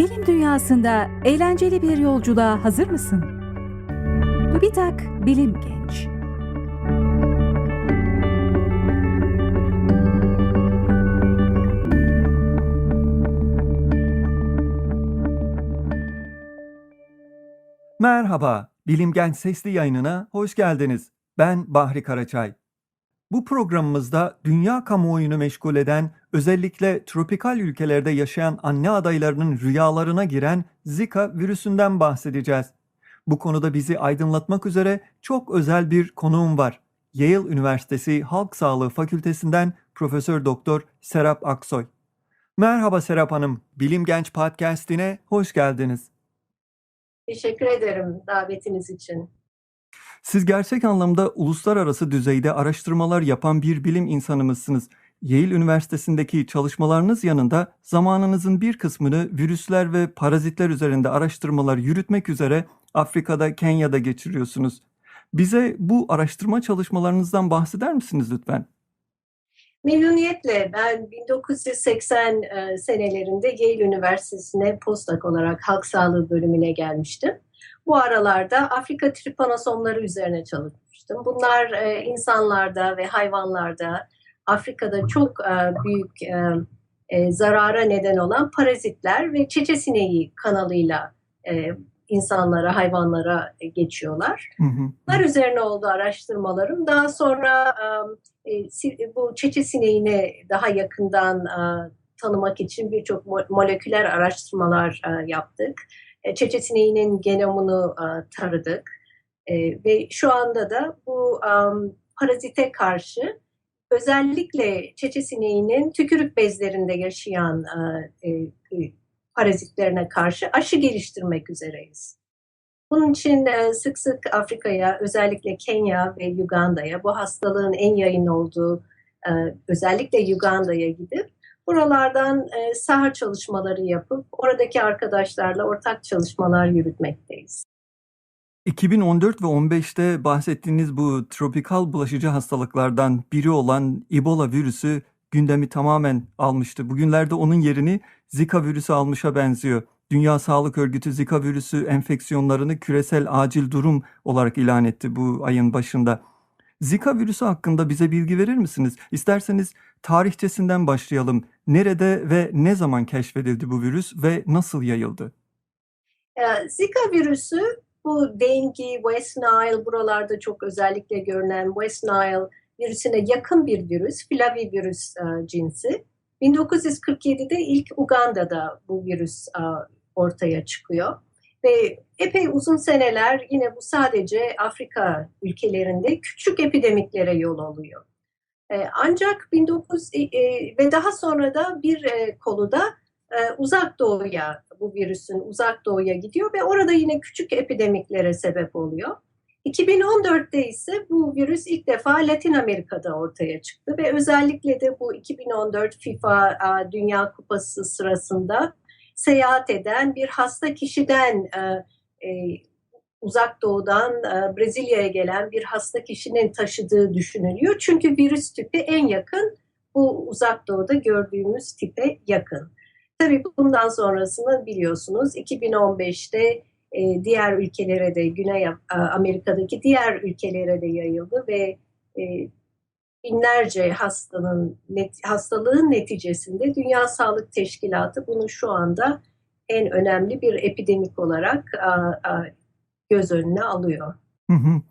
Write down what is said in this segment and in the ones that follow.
Bilim dünyasında eğlenceli bir yolculuğa hazır mısın? TÜBİTAK Bilim Genç Merhaba, Bilim Genç Sesli yayınına hoş geldiniz. Ben Bahri Karaçay. Bu programımızda dünya kamuoyunu meşgul eden, özellikle tropikal ülkelerde yaşayan anne adaylarının rüyalarına giren Zika virüsünden bahsedeceğiz. Bu konuda bizi aydınlatmak üzere çok özel bir konuğum var. Yale Üniversitesi Halk Sağlığı Fakültesinden Profesör Doktor Serap Aksoy. Merhaba Serap Hanım, Bilim Genç Podcast'ine hoş geldiniz. Teşekkür ederim davetiniz için. Siz gerçek anlamda uluslararası düzeyde araştırmalar yapan bir bilim insanımızsınız. Yale Üniversitesi'ndeki çalışmalarınız yanında zamanınızın bir kısmını virüsler ve parazitler üzerinde araştırmalar yürütmek üzere Afrika'da, Kenya'da geçiriyorsunuz. Bize bu araştırma çalışmalarınızdan bahseder misiniz lütfen? Memnuniyetle ben 1980 e, senelerinde Yale Üniversitesi'ne postdoc olarak halk sağlığı bölümüne gelmiştim. Bu aralarda Afrika tripanosomları üzerine çalışmıştım. Bunlar e, insanlarda ve hayvanlarda Afrika'da çok e, büyük e, e, zarara neden olan parazitler ve çeçe sineği kanalıyla e, insanlara, hayvanlara e, geçiyorlar. Hı hı. Bunlar üzerine oldu araştırmalarım. Daha sonra e, si- bu çeçe sineğini daha yakından e, tanımak için birçok mo- moleküler araştırmalar e, yaptık. E, Çeçe sineğinin genomunu taradık. E, ve şu anda da bu parazite karşı özellikle çeçe sineğinin tükürük bezlerinde yaşayan e, e, parazitlerine karşı aşı geliştirmek üzereyiz. Bunun için sık sık Afrika'ya, özellikle Kenya ve Uganda'ya, bu hastalığın en yaygın olduğu özellikle Uganda'ya gidip buralardan e, saha çalışmaları yapıp oradaki arkadaşlarla ortak çalışmalar yürütmekteyiz. 2014 ve 15'te bahsettiğiniz bu tropikal bulaşıcı hastalıklardan biri olan Ebola virüsü gündemi tamamen almıştı. Bugünlerde onun yerini Zika virüsü almışa benziyor. Dünya Sağlık Örgütü Zika virüsü enfeksiyonlarını küresel acil durum olarak ilan etti bu ayın başında. Zika virüsü hakkında bize bilgi verir misiniz? İsterseniz tarihçesinden başlayalım. Nerede ve ne zaman keşfedildi bu virüs ve nasıl yayıldı? E, Zika virüsü bu dengue, West Nile buralarda çok özellikle görünen West Nile virüsüne yakın bir virüs, flavivirüs e, cinsi. 1947'de ilk Uganda'da bu virüs e, ortaya çıkıyor. Ve epey uzun seneler yine bu sadece Afrika ülkelerinde küçük epidemiklere yol alıyor. E, ancak 19 e, e, ve daha sonra da bir konuda e, uzak doğuya bu virüsün uzak doğuya gidiyor ve orada yine küçük epidemiklere sebep oluyor. 2014'te ise bu virüs ilk defa Latin Amerika'da ortaya çıktı ve özellikle de bu 2014 FIFA Dünya Kupası sırasında seyahat eden bir hasta kişiden e, e, uzak doğudan e, Brezilya'ya gelen bir hasta kişinin taşıdığı düşünülüyor. Çünkü virüs tipi en yakın bu uzak doğuda gördüğümüz tipe yakın. Tabii bundan sonrasını biliyorsunuz 2015'te e, diğer ülkelere de Güney e, Amerika'daki diğer ülkelere de yayıldı ve e, binlerce hastanın net, hastalığın neticesinde Dünya Sağlık Teşkilatı bunu şu anda en önemli bir epidemik olarak a, a, göz önüne alıyor. Hı hı.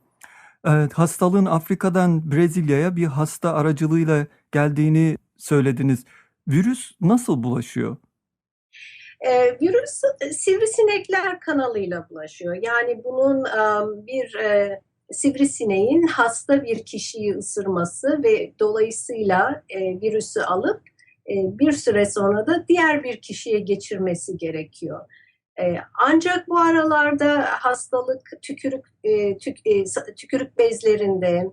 Evet, hastalığın Afrika'dan Brezilya'ya bir hasta aracılığıyla geldiğini söylediniz. Virüs nasıl bulaşıyor? E, virüs e, sivrisinekler kanalıyla bulaşıyor. Yani bunun um, bir e, sivrisineğin hasta bir kişiyi ısırması ve dolayısıyla e, virüsü alıp e, bir süre sonra da diğer bir kişiye geçirmesi gerekiyor. E, ancak bu aralarda hastalık tükürük e, tük, e, tükürük bezlerinde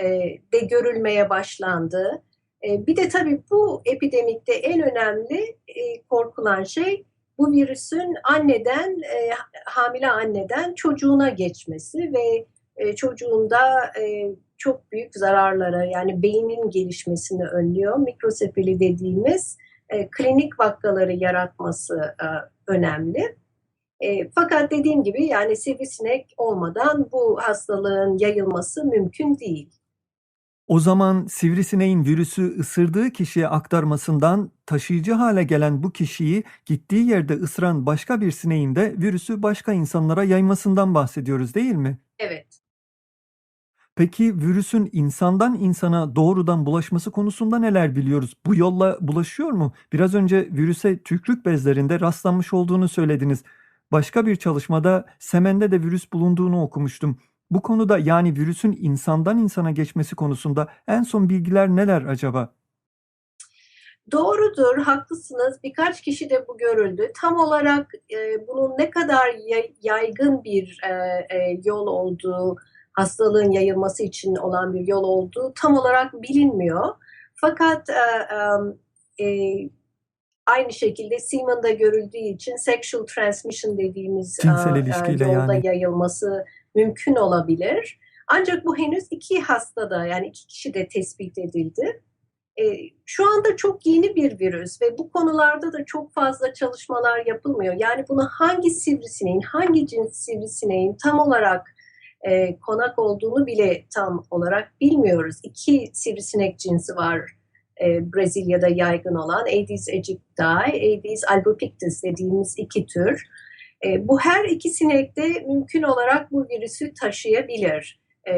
e, de görülmeye başlandı. E, bir de tabii bu epidemikte en önemli e, korkulan şey bu virüsün anneden e, hamile anneden çocuğuna geçmesi ve e, çocuğunda e, çok büyük zararlara yani beynin gelişmesini önlüyor. Mikrosefali dediğimiz e, klinik vakaları yaratması e, önemli. E, fakat dediğim gibi yani sivrisinek olmadan bu hastalığın yayılması mümkün değil. O zaman sivrisineğin virüsü ısırdığı kişiye aktarmasından taşıyıcı hale gelen bu kişiyi gittiği yerde ısıran başka bir sineğin de virüsü başka insanlara yaymasından bahsediyoruz değil mi? Evet. Peki virüsün insandan insana doğrudan bulaşması konusunda neler biliyoruz? Bu yolla bulaşıyor mu? Biraz önce virüse tükrük bezlerinde rastlanmış olduğunu söylediniz. Başka bir çalışmada semende de virüs bulunduğunu okumuştum. Bu konuda yani virüsün insandan insana geçmesi konusunda en son bilgiler neler acaba? Doğrudur, haklısınız. Birkaç kişi de bu görüldü. Tam olarak e, bunun ne kadar yay- yaygın bir e, e, yol olduğu, hastalığın yayılması için olan bir yol olduğu tam olarak bilinmiyor. Fakat e, e, e, aynı şekilde Semen'da görüldüğü için sexual transmission dediğimiz e, Cinsel e, ilişkiyle yolda yani. yayılması mümkün olabilir. Ancak bu henüz iki hastada yani iki kişi de tespit edildi. E, şu anda çok yeni bir virüs ve bu konularda da çok fazla çalışmalar yapılmıyor. Yani bunu hangi sivrisineğin, hangi cins sivrisineğin tam olarak e, konak olduğunu bile tam olarak bilmiyoruz. İki sivrisinek cinsi var e, Brezilya'da yaygın olan Aedes aegypti, Aedes albopictus dediğimiz iki tür. E, bu her iki sinek de mümkün olarak bu virüsü taşıyabilir. E,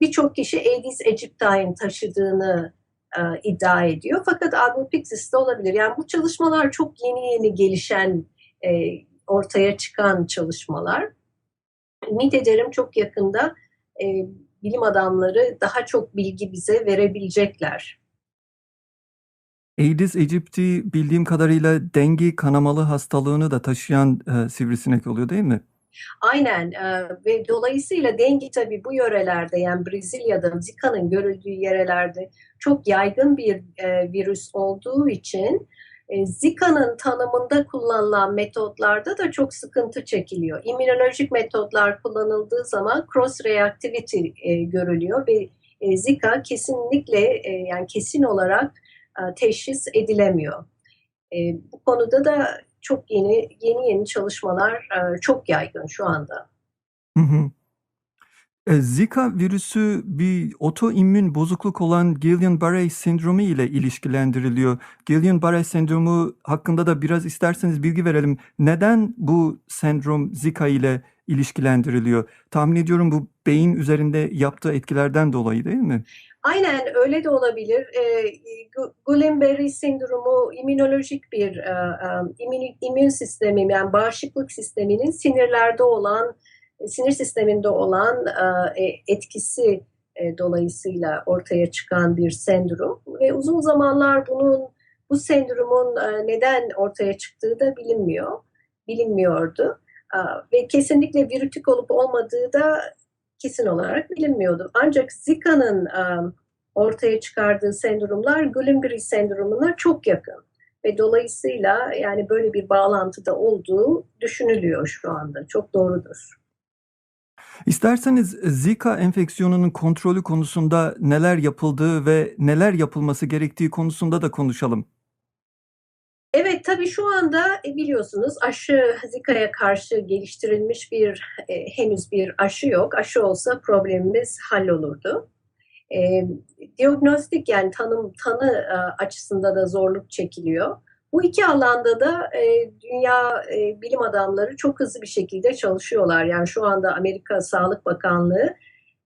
Birçok kişi Aedes aegypti'nin taşıdığını e, iddia ediyor. Fakat albopictus de olabilir. Yani bu çalışmalar çok yeni yeni gelişen, e, ortaya çıkan çalışmalar. Ümit ederim çok yakında e, bilim adamları daha çok bilgi bize verebilecekler. Aedes aegypti bildiğim kadarıyla dengi kanamalı hastalığını da taşıyan e, sivrisinek oluyor değil mi? Aynen e, ve dolayısıyla dengi tabii bu yörelerde yani Brezilya'da Zika'nın görüldüğü yerlerde çok yaygın bir e, virüs olduğu için e, Zika'nın tanımında kullanılan metotlarda da çok sıkıntı çekiliyor. İmmünolojik metotlar kullanıldığı zaman cross reactivity e, görülüyor ve e, Zika kesinlikle yani kesin olarak teşhis edilemiyor. Bu konuda da çok yeni yeni yeni çalışmalar çok yaygın şu anda. Hı hı. E, Zika virüsü bir otoimmün bozukluk olan Guillain-Barré sendromu ile ilişkilendiriliyor. Guillain-Barré sendromu hakkında da biraz isterseniz bilgi verelim. Neden bu sendrom Zika ile ilişkilendiriliyor? Tahmin ediyorum bu beyin üzerinde yaptığı etkilerden dolayı değil mi? Aynen öyle de olabilir. E, Guillain-Barré sendromu immünolojik bir e, e, immün, immün sistemi yani bağışıklık sisteminin sinirlerde olan sinir sisteminde olan e, etkisi e, dolayısıyla ortaya çıkan bir sendrom ve uzun zamanlar bunun bu sendromun e, neden ortaya çıktığı da bilinmiyor, bilinmiyordu e, ve kesinlikle virütik olup olmadığı da kesin olarak bilinmiyordu. Ancak Zika'nın e, ortaya çıkardığı sendromlar Guillain-Barré sendromuna çok yakın ve dolayısıyla yani böyle bir bağlantıda olduğu düşünülüyor şu anda. Çok doğrudur. İsterseniz Zika enfeksiyonunun kontrolü konusunda neler yapıldığı ve neler yapılması gerektiği konusunda da konuşalım. Evet tabii şu anda e, biliyorsunuz aşı Zika'ya karşı geliştirilmiş bir e, henüz bir aşı yok. Aşı olsa problemimiz hallolurdu. E, diagnostik yani tanım tanı e, açısında da zorluk çekiliyor. Bu iki alanda da e, dünya e, bilim adamları çok hızlı bir şekilde çalışıyorlar. Yani şu anda Amerika Sağlık Bakanlığı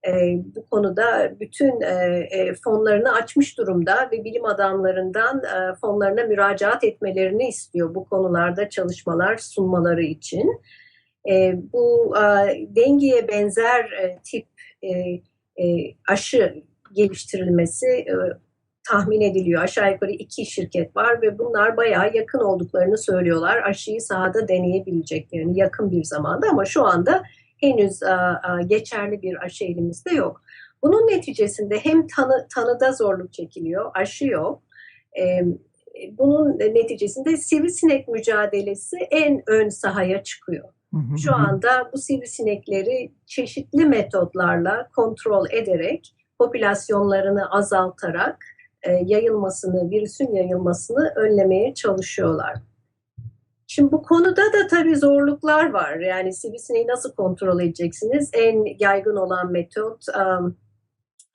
e, bu konuda bütün e, e, fonlarını açmış durumda ve bilim adamlarından e, fonlarına müracaat etmelerini istiyor bu konularda çalışmalar sunmaları için. E, bu e, dengiye benzer e, tip e, e, aşı geliştirilmesi e, tahmin ediliyor. Aşağı yukarı iki şirket var ve bunlar bayağı yakın olduklarını söylüyorlar. Aşıyı sahada deneyebileceklerini yakın bir zamanda ama şu anda henüz geçerli bir aşı elimizde yok. Bunun neticesinde hem tanı, tanıda zorluk çekiliyor, aşı yok. Bunun neticesinde sivrisinek mücadelesi en ön sahaya çıkıyor. Şu anda bu sivrisinekleri çeşitli metotlarla kontrol ederek, popülasyonlarını azaltarak yayılmasını, virüsün yayılmasını önlemeye çalışıyorlar. Şimdi bu konuda da tabii zorluklar var. Yani sivrisineği nasıl kontrol edeceksiniz? En yaygın olan metot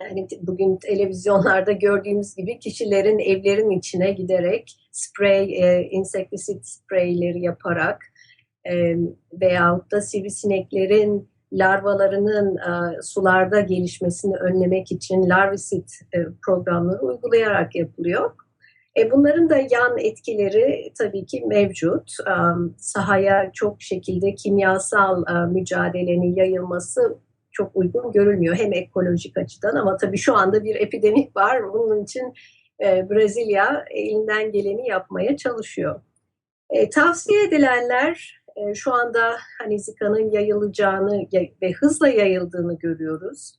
yani bugün televizyonlarda gördüğümüz gibi kişilerin evlerin içine giderek sprey, e, insektisit spreyleri yaparak e, veyahut da sivrisineklerin larvalarının e, sularda gelişmesini önlemek için larvisit e, programları uygulayarak yapılıyor. E, bunların da yan etkileri tabii ki mevcut. E, sahaya çok şekilde kimyasal e, mücadelenin yayılması çok uygun görülmüyor. Hem ekolojik açıdan ama tabii şu anda bir epidemik var. Bunun için e, Brezilya elinden geleni yapmaya çalışıyor. E, tavsiye edilenler e, şu anda hani Zika'nın yayılacağını ve hızla yayıldığını görüyoruz.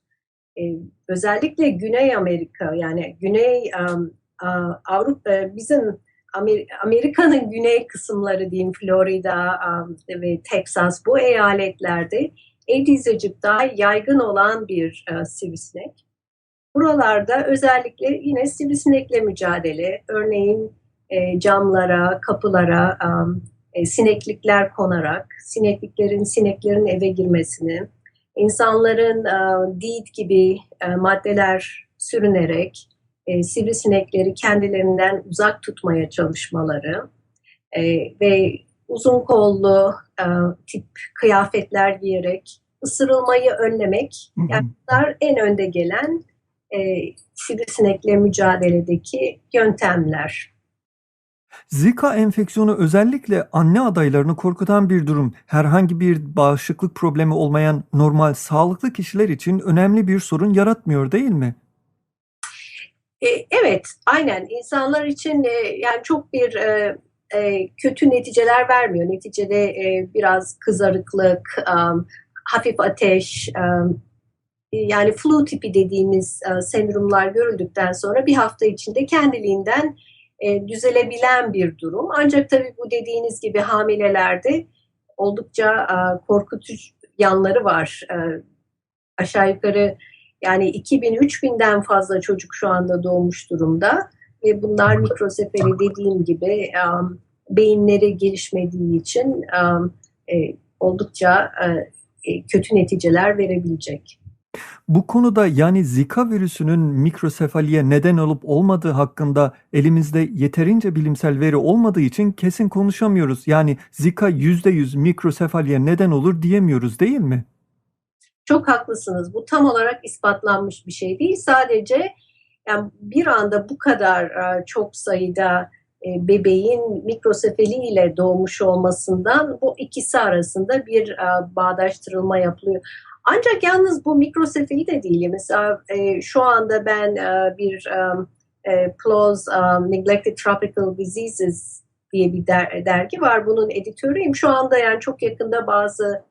E, özellikle Güney Amerika yani Güney Avrupa bizim Amer Amerika'nın güney kısımları diyeyim Florida ve Texas bu eyaletlerde Aedes aegypti yaygın olan bir uh, sivrisinek. Buralarda özellikle yine sivrisinekle mücadele, örneğin e, camlara, kapılara e, sineklikler konarak, sinekliklerin sineklerin eve girmesini, insanların uh, DEET gibi uh, maddeler sürünerek e, sivrisinekleri kendilerinden uzak tutmaya çalışmaları e, ve uzun kollu e, tip kıyafetler giyerek ısırılmayı önlemek, yani bunlar en önde gelen e, sivrisinekle mücadeledeki yöntemler. Zika enfeksiyonu özellikle anne adaylarını korkutan bir durum. Herhangi bir bağışıklık problemi olmayan normal sağlıklı kişiler için önemli bir sorun yaratmıyor değil mi? E, evet, aynen. İnsanlar için e, yani çok bir e, kötü neticeler vermiyor. Neticede biraz kızarıklık, hafif ateş, yani flu tipi dediğimiz sendromlar görüldükten sonra bir hafta içinde kendiliğinden e, düzelebilen bir durum. Ancak tabii bu dediğiniz gibi hamilelerde oldukça e, korkutucu yanları var. E, aşağı yukarı yani 2000-3000'den fazla çocuk şu anda doğmuş durumda ve bunlar mikrosefali dediğim gibi um, beyinleri gelişmediği için um, e, oldukça e, kötü neticeler verebilecek. Bu konuda yani Zika virüsünün mikrosefaliye neden olup olmadığı hakkında elimizde yeterince bilimsel veri olmadığı için kesin konuşamıyoruz. Yani Zika %100 mikrosefaliye neden olur diyemiyoruz değil mi? Çok haklısınız. Bu tam olarak ispatlanmış bir şey değil. Sadece yani bir anda bu kadar e, çok sayıda e, bebeğin mikrosefali ile doğmuş olmasından bu ikisi arasında bir e, bağdaştırılma yapılıyor. Ancak yalnız bu mikrosefali de değil. Mesela şu anda ben bir PLOS Neglected Tropical Diseases diye bir dergi var. Bunun editörüyüm. Şu anda yani çok yakında bazı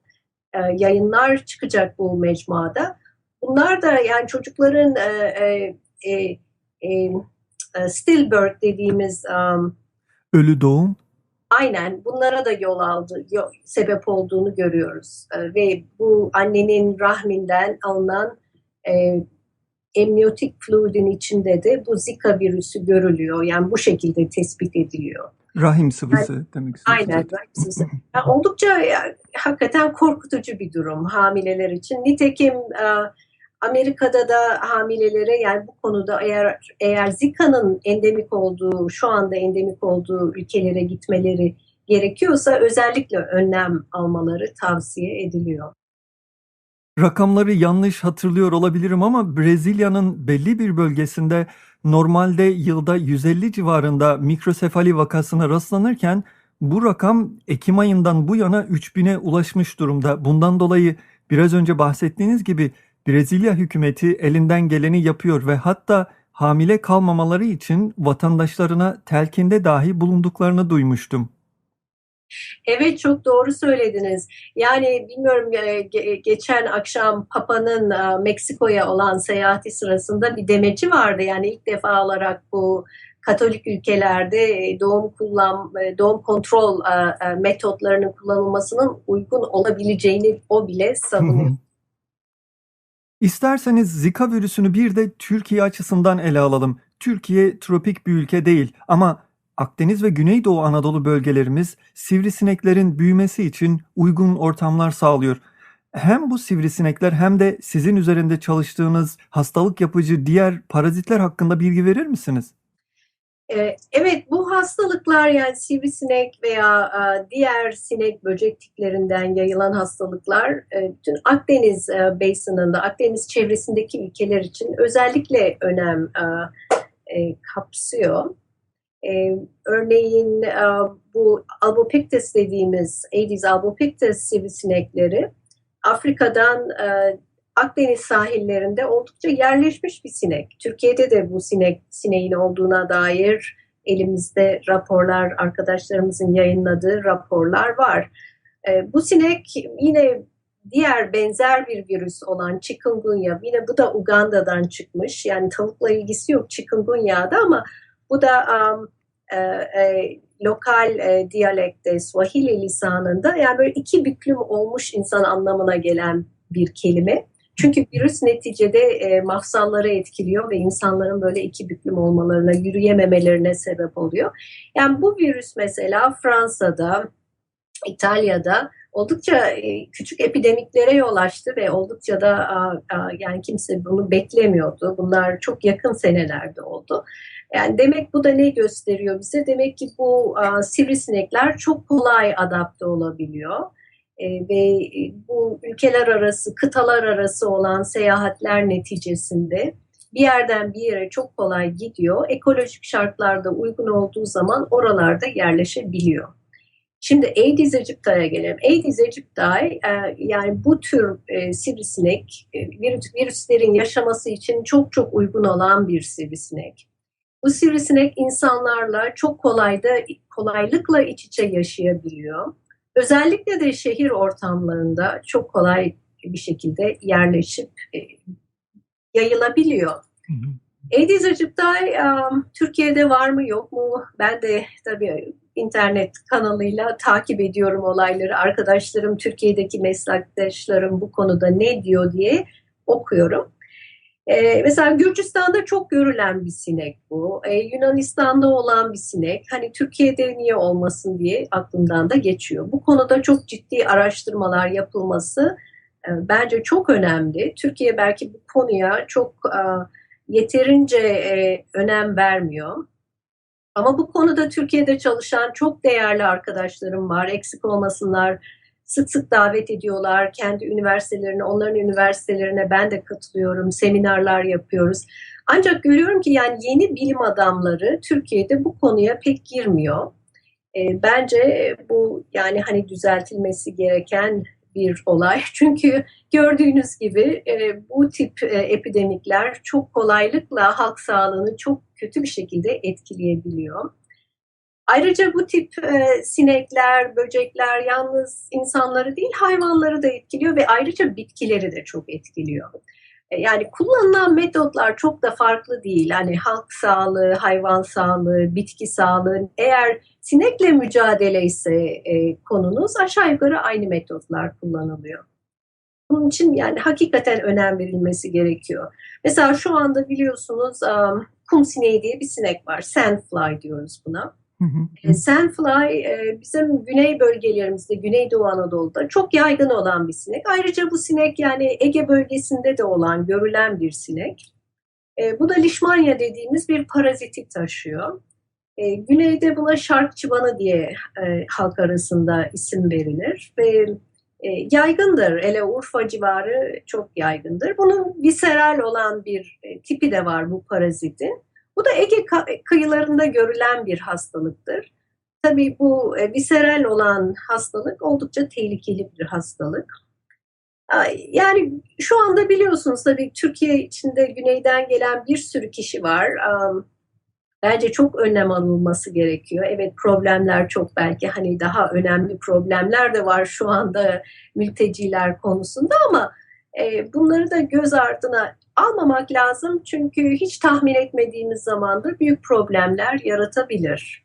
e, yayınlar çıkacak bu mecmuada. Bunlar da yani çocukların e, e, e, stillbirth dediğimiz um, ölü doğum aynen bunlara da yol aldı, yol, sebep olduğunu görüyoruz. E, ve bu annenin rahminden alınan e, emniyotik fluidin içinde de bu Zika virüsü görülüyor. Yani bu şekilde tespit ediliyor. rahim sıvısı yani, demek istiyorsunuz. Aynen rahim sıvısı. Yani oldukça yani, hakikaten korkutucu bir durum hamileler için. Nitekim e, Amerika'da da hamilelere yani bu konuda eğer eğer Zika'nın endemik olduğu, şu anda endemik olduğu ülkelere gitmeleri gerekiyorsa özellikle önlem almaları tavsiye ediliyor. Rakamları yanlış hatırlıyor olabilirim ama Brezilya'nın belli bir bölgesinde normalde yılda 150 civarında mikrosefali vakasına rastlanırken bu rakam Ekim ayından bu yana 3000'e ulaşmış durumda. Bundan dolayı biraz önce bahsettiğiniz gibi Brezilya hükümeti elinden geleni yapıyor ve hatta hamile kalmamaları için vatandaşlarına telkinde dahi bulunduklarını duymuştum. Evet çok doğru söylediniz. Yani bilmiyorum geçen akşam Papa'nın Meksiko'ya olan seyahati sırasında bir demeci vardı. Yani ilk defa olarak bu Katolik ülkelerde doğum kullan doğum kontrol metotlarının kullanılmasının uygun olabileceğini o bile savunuyor. İsterseniz Zika virüsünü bir de Türkiye açısından ele alalım. Türkiye tropik bir ülke değil ama Akdeniz ve Güneydoğu Anadolu bölgelerimiz sivrisineklerin büyümesi için uygun ortamlar sağlıyor. Hem bu sivrisinekler hem de sizin üzerinde çalıştığınız hastalık yapıcı diğer parazitler hakkında bilgi verir misiniz? Ee, Evet, bu hastalıklar yani sivrisinek veya e, diğer sinek böcek tiplerinden yayılan hastalıklar e, bütün Akdeniz e, basinında, Akdeniz çevresindeki ülkeler için özellikle önem kapsıyor. Örneğin bu albopictus dediğimiz Aedes albopictus sivrisinekleri Afrika'dan Akdeniz sahillerinde oldukça yerleşmiş bir sinek. Türkiye'de de bu sinek sineğin olduğuna dair elimizde raporlar, arkadaşlarımızın yayınladığı raporlar var. E, bu sinek yine diğer benzer bir virüs olan chikungunya, yine bu da Uganda'dan çıkmış. Yani tavukla ilgisi yok chikungunya'da ama bu da um, e, e, lokal e, diyalekte, Swahili lisanında yani böyle iki büklüm olmuş insan anlamına gelen bir kelime. Çünkü virüs neticede e, mafsalları etkiliyor ve insanların böyle iki büklüm olmalarına, yürüyememelerine sebep oluyor. Yani bu virüs mesela Fransa'da, İtalya'da oldukça e, küçük epidemiklere yol açtı ve oldukça da yani kimse bunu beklemiyordu. Bunlar çok yakın senelerde oldu. Yani demek bu da ne gösteriyor bize? Demek ki bu sivrisinekler çok kolay adapte olabiliyor. E, ve bu ülkeler arası, kıtalar arası olan seyahatler neticesinde bir yerden bir yere çok kolay gidiyor. Ekolojik şartlarda uygun olduğu zaman oralarda yerleşebiliyor. Şimdi Aedes aegypti'ye gelelim. Aedes aegypti e, yani bu tür e, sivrisinek e, virüs, virüslerin yaşaması için çok çok uygun olan bir sivrisinek. Bu sivrisinek insanlarla çok kolayda kolaylıkla iç içe yaşayabiliyor. Özellikle de şehir ortamlarında çok kolay bir şekilde yerleşip e, yayılabiliyor. Hı hı. Aedes aegypti um, Türkiye'de var mı yok mu? Ben de tabii internet kanalıyla takip ediyorum olayları. Arkadaşlarım, Türkiye'deki meslektaşlarım bu konuda ne diyor diye okuyorum. Ee, mesela Gürcistan'da çok görülen bir sinek bu. Ee, Yunanistan'da olan bir sinek. Hani Türkiye'de niye olmasın diye aklımdan da geçiyor. Bu konuda çok ciddi araştırmalar yapılması e, bence çok önemli. Türkiye belki bu konuya çok e, yeterince e, önem vermiyor. Ama bu konuda Türkiye'de çalışan çok değerli arkadaşlarım var. Eksik olmasınlar. Sık sık davet ediyorlar kendi üniversitelerine, onların üniversitelerine ben de katılıyorum. Seminerler yapıyoruz. Ancak görüyorum ki yani yeni bilim adamları Türkiye'de bu konuya pek girmiyor. E, bence bu yani hani düzeltilmesi gereken bir olay. Çünkü gördüğünüz gibi e, bu tip e, epidemikler çok kolaylıkla halk sağlığını çok kötü bir şekilde etkileyebiliyor. Ayrıca bu tip e, sinekler, böcekler yalnız insanları değil hayvanları da etkiliyor ve ayrıca bitkileri de çok etkiliyor. E, yani kullanılan metotlar çok da farklı değil. Hani halk sağlığı, hayvan sağlığı, bitki sağlığı. Eğer sinekle mücadele ise e, konunuz aşağı yukarı aynı metotlar kullanılıyor. Bunun için yani hakikaten önem verilmesi gerekiyor. Mesela şu anda biliyorsunuz um, kum sineği diye bir sinek var. Sandfly diyoruz buna. Hı. E, Sandfly e, bizim güney bölgelerimizde, Güneydoğu Anadolu'da çok yaygın olan bir sinek. Ayrıca bu sinek yani Ege bölgesinde de olan, görülen bir sinek. E, bu da Leishmania dediğimiz bir paraziti taşıyor. E, güneyde buna şark çıbanı diye e, halk arasında isim verilir ve e, yaygındır. Ele Urfa civarı çok yaygındır. Bunun viseral olan bir e, tipi de var bu parazitin. Bu da Ege kıyılarında görülen bir hastalıktır. Tabii bu e, viseral olan hastalık oldukça tehlikeli bir hastalık. Yani şu anda biliyorsunuz tabii Türkiye içinde güneyden gelen bir sürü kişi var. Bence çok önlem alınması gerekiyor. Evet problemler çok belki hani daha önemli problemler de var şu anda mülteciler konusunda ama e, bunları da göz ardına almamak lazım. Çünkü hiç tahmin etmediğimiz zamanda büyük problemler yaratabilir.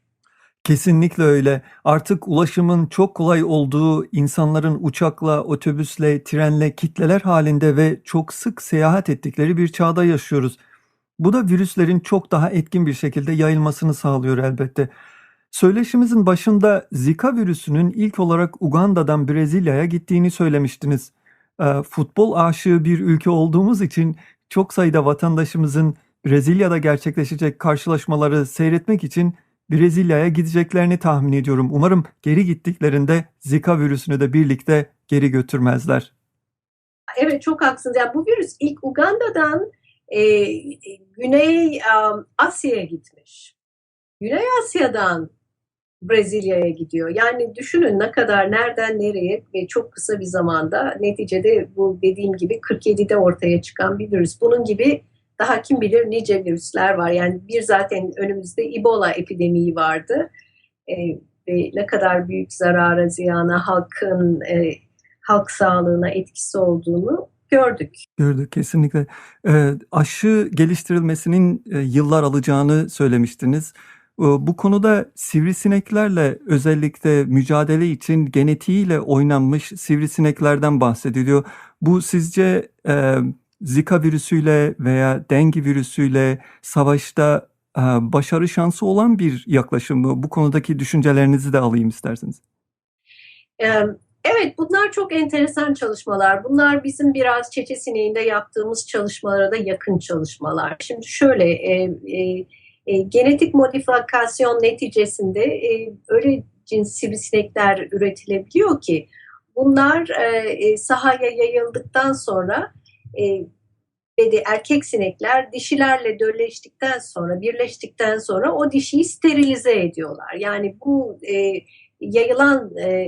Kesinlikle öyle. Artık ulaşımın çok kolay olduğu, insanların uçakla, otobüsle, trenle kitleler halinde ve çok sık seyahat ettikleri bir çağda yaşıyoruz. Bu da virüslerin çok daha etkin bir şekilde yayılmasını sağlıyor elbette. Söyleşimizin başında Zika virüsünün ilk olarak Uganda'dan Brezilya'ya gittiğini söylemiştiniz. Eee, futbol aşığı bir ülke olduğumuz için çok sayıda vatandaşımızın Brezilya'da gerçekleşecek karşılaşmaları seyretmek için Brezilya'ya gideceklerini tahmin ediyorum. Umarım geri gittiklerinde Zika virüsünü de birlikte geri götürmezler. Evet çok haklısınız. Yani bu virüs ilk Uganda'dan e, Güney um, Asya'ya gitmiş. Güney Asya'dan Brezilya'ya gidiyor. Yani düşünün ne kadar nereden nereye ve çok kısa bir zamanda neticede bu dediğim gibi 47'de ortaya çıkan bir virüs. Bunun gibi daha kim bilir nice virüsler var. Yani bir zaten önümüzde Ebola epidemiyi vardı. E, ve ne kadar büyük zarara, ziyana, halkın e, halk sağlığına etkisi olduğunu gördük. Gördük kesinlikle. Eee, aşı geliştirilmesinin e, yıllar alacağını söylemiştiniz. Eee, Bu konuda sivrisineklerle özellikle mücadele için genetiğiyle oynanmış sivrisineklerden bahsediliyor. Bu sizce eee, Zika virüsüyle veya dengue virüsüyle savaşta eee, başarı şansı olan bir yaklaşım mı? Bu konudaki düşüncelerinizi de alayım isterseniz. Ee, Evet, bunlar çok enteresan çalışmalar. Bunlar bizim biraz çeçe sineğinde yaptığımız çalışmalara da yakın çalışmalar. Şimdi şöyle, e, e, e, genetik modifikasyon neticesinde e, öyle cins sivrisinekler üretilebiliyor ki bunlar e, e, sahaya yayıldıktan sonra e, ve erkek sinekler dişilerle dölleştikten sonra, birleştikten sonra o dişiyi sterilize ediyorlar. Yani bu e, yayılan e,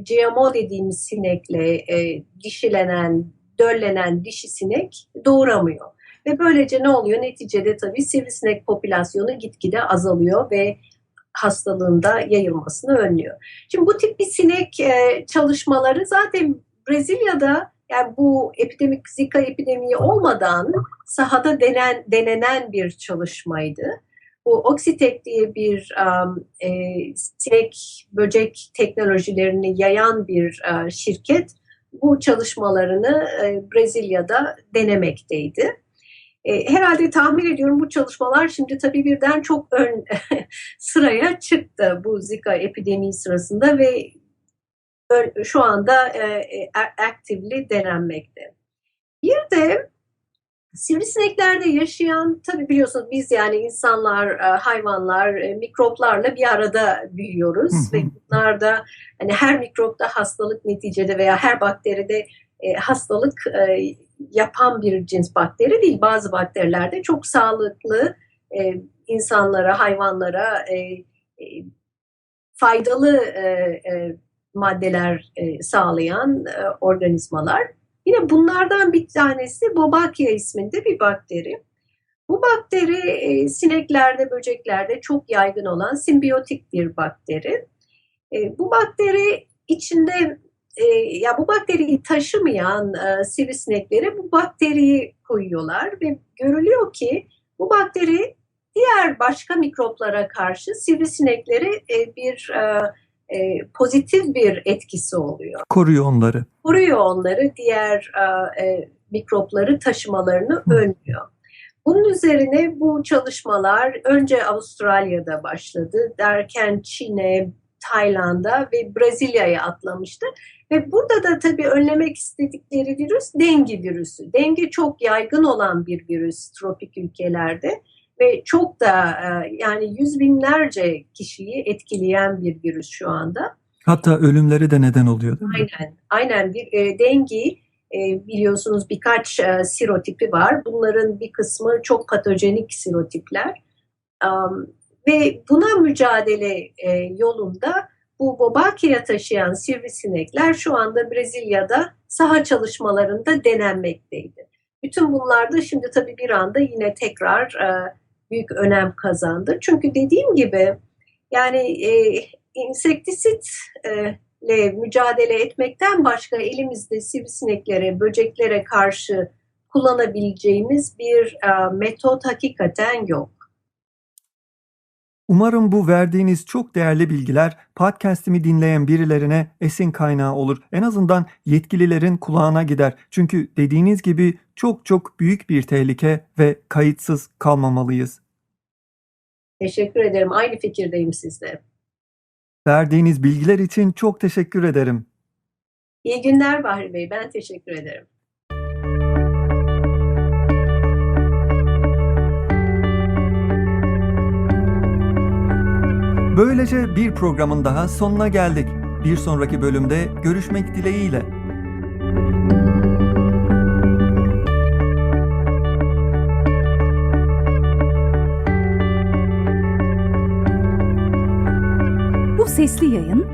GMO dediğimiz sinekle e, dişilenen, döllenen dişi sinek doğuramıyor. Ve böylece ne oluyor? Neticede tabii sivrisinek popülasyonu gitgide azalıyor ve hastalığında yayılmasını önlüyor. Şimdi bu tip bir sinek e, çalışmaları zaten Brezilya'da yani bu epidemik Zika epidemiyi olmadan sahada denen, denenen bir çalışmaydı. Bu Oxitec diye bir um, e, sinek böcek teknolojilerini yayan bir e, şirket bu çalışmalarını e, Brezilya'da denemekteydi. E, herhalde tahmin ediyorum bu çalışmalar şimdi tabii birden çok ön sıraya çıktı bu Zika epidemiyi sırasında ve şu anda e, e, actively denenmekte. Bir de Sivrisineklerde yaşayan, tabii biliyorsunuz biz yani insanlar, hayvanlar, mikroplarla bir arada büyüyoruz Hı hı. ve bunlar da hani her mikropta hastalık neticede veya her bakteride hastalık yapan bir cins bakteri değil. Bazı bakterilerde çok sağlıklı e, insanlara, hayvanlara e, e, faydalı e, e, maddeler e, sağlayan e, organizmalar. Yine bunlardan bir tanesi Bobakia isminde bir bakteri. Bu bakteri e, sineklerde, böceklerde çok yaygın olan simbiyotik bir bakteri. E, bu bakteri içinde e, ya bu bakteriyi taşımayan e, sivrisineklere bu bakteriyi koyuyorlar ve görülüyor ki bu bakteri diğer başka mikroplara karşı sivrisineklere e, bir e, e, pozitif bir etkisi oluyor. Koruyor onları. Koruyor onları, diğer e, e, mikropları taşımalarını önlüyor. Bunun üzerine bu çalışmalar önce Avustralya'da başladı, derken Çin'e, Tayland'a ve Brezilya'ya atlamıştı. Ve burada da tabii önlemek istedikleri virüs dengi virüsü. Dengi çok yaygın olan bir virüs tropik ülkelerde ve çok da e, yani yüz binlerce kişiyi etkileyen bir virüs şu anda. Hatta ölümleri de neden oluyor değil mi? Aynen, aynen bir e, dengi e, biliyorsunuz birkaç e, sirotipi var. Bunların bir kısmı çok patojenik sirotipler. Um, ve buna mücadele e, yolunda bu Bobakia taşıyan sivrisinekler şu anda Brezilya'da saha çalışmalarında denenmekteydi. Bütün bunlar da şimdi tabii bir anda yine tekrar e, büyük önem kazandı. Çünkü dediğim gibi yani e, insektisitle mücadele etmekten başka elimizde sivrisineklere, böceklere karşı kullanabileceğimiz bir e, metot hakikaten yok. Umarım bu verdiğiniz çok değerli bilgiler podcast'imi dinleyen birilerine esin kaynağı olur. En azından yetkililerin kulağına gider. Çünkü dediğiniz gibi çok çok büyük bir tehlike ve kayıtsız kalmamalıyız. Teşekkür ederim. Aynı fikirdeyim sizle. Verdiğiniz bilgiler için çok teşekkür ederim. İyi günler Bahri Bey. Ben teşekkür ederim. Böylece bir programın daha sonuna geldik. Bir sonraki bölümde görüşmek dileğiyle. Bu sesli yayın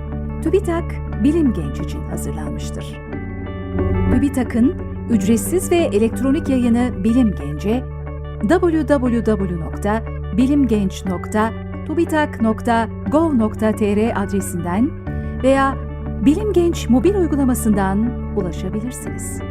TÜBİTAK Bilim Genç için hazırlanmıştır. TÜBİTAK'ın ücretsiz ve elektronik yayını Bilim Genç'e www.bilimgenç.tubitak.gov.tr adresinden veya Bilim Genç mobil uygulamasından ulaşabilirsiniz.